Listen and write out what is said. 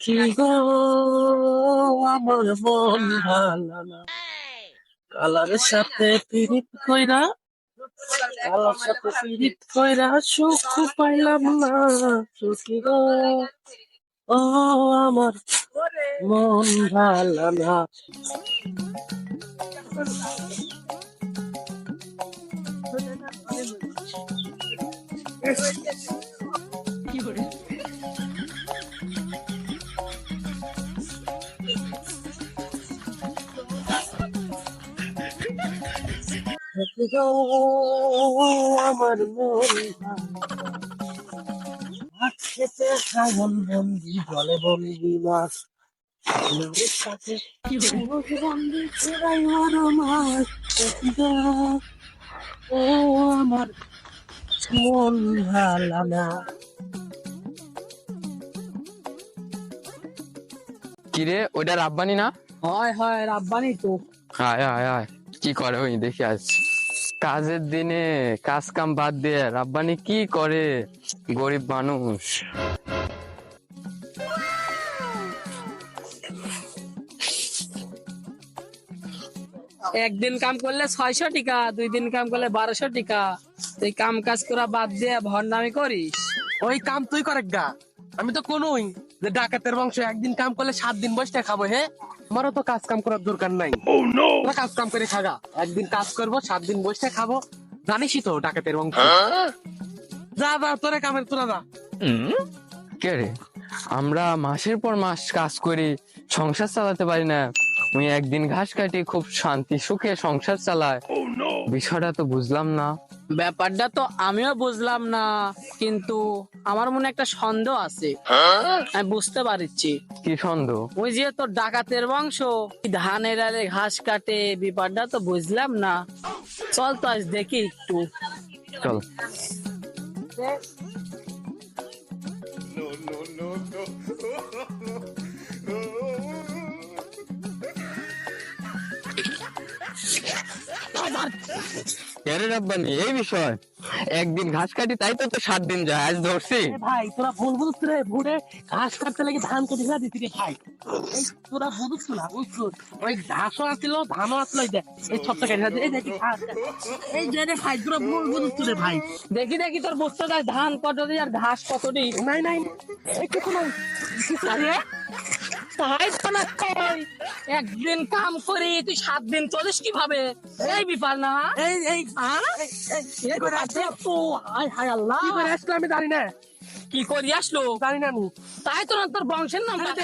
কি গো আমার মন ভালো না কালারের সাথে পিরিত কইরা কালার সাথে পিরিত কইরা সুখ পাইলাম না সুখী গো ও আমার মন ভালো না সুখী আমার মন খেতে শ্রাবণ বন্দি জলে বন্দি মাছ সাথে বন্দি ছেড়াই ওর মাছ ও আমার মন ভালো না কিরে ওটা রাব্বানি না? হয় হয় রাব্বানি তো। হায় আয় আয় কি করে ওই দেখি আজ কাজের দিনে কাজ কাম বাদ দিয়ে রাব্বানি কি করে গরিব মানুষ? একদিন কাম করলে ছয়শো টাকা দুই দিন কাম করলে বারোশো টাকা। তুই কাম কাজ করা বাদ দিয়ে ভণ্ডামি করিস? ওই কাম তুই করে গা। আমি তো কোনোই। যে ডাকাতের বংশ একদিন কাম করলে সাত দিন বসে খাব হে আমারও তো কাজ কাম করার দরকার নাই। কাজ কাম করে খাগা। একদিন কাজ করব সাত দিন বসে খাব। জানিসই তো ডাকাতের বংশ। যা যা তোরে কামের তোরা যা। কে রে? আমরা মাসের পর মাস কাজ করি সংসার চালাতে পারি না। আমি একদিন ঘাস কাটি খুব শান্তি সুখে সংসার চালায়। বিষয়টা তো বুঝলাম না। ব্যাপারটা তো আমিও বুঝলাম না কিন্তু আমার মনে একটা সন্দেহ আছে। আমি বুঝতে পারছি। কি সন্দেহ? ওই যে তোর ডাকাতের বংশ ধানের আলে ঘাস কাটে ব্যাপারটা তো বুঝলাম না। চল তো আজ দেখি একটু। চল। এই বিষয়। একদিন ঘাস কাটি, তাই তো সাত দিন যায়, আজ ধরছি। ভাই, তোরা ভুল রে ঘাস কাটতে লাগে ধান কেটে ভাই। তোরা না ওই ঘাসও ধানও আসছিল এই সবটা কেটে এই দেখ এই যে রে ভাই, তোরা ভুল রে ভাই। দেখি দেখি তোর বুঝতে যায় ধান কতটি আর ঘাস কতটি নাই নাই এই কিছু নাই। তাই তো না কই। একদিন কাম করে তুই সাত দিন চলিস কীভাবে? এই ব্যাপার না। এই এই হ্যাঁ? হায় হায় আল্লাহ। কি করে আসলো আমি জানি না। কি করি আসলো? জানি না আমি। তাই তো না তোর বংশের নাম আজ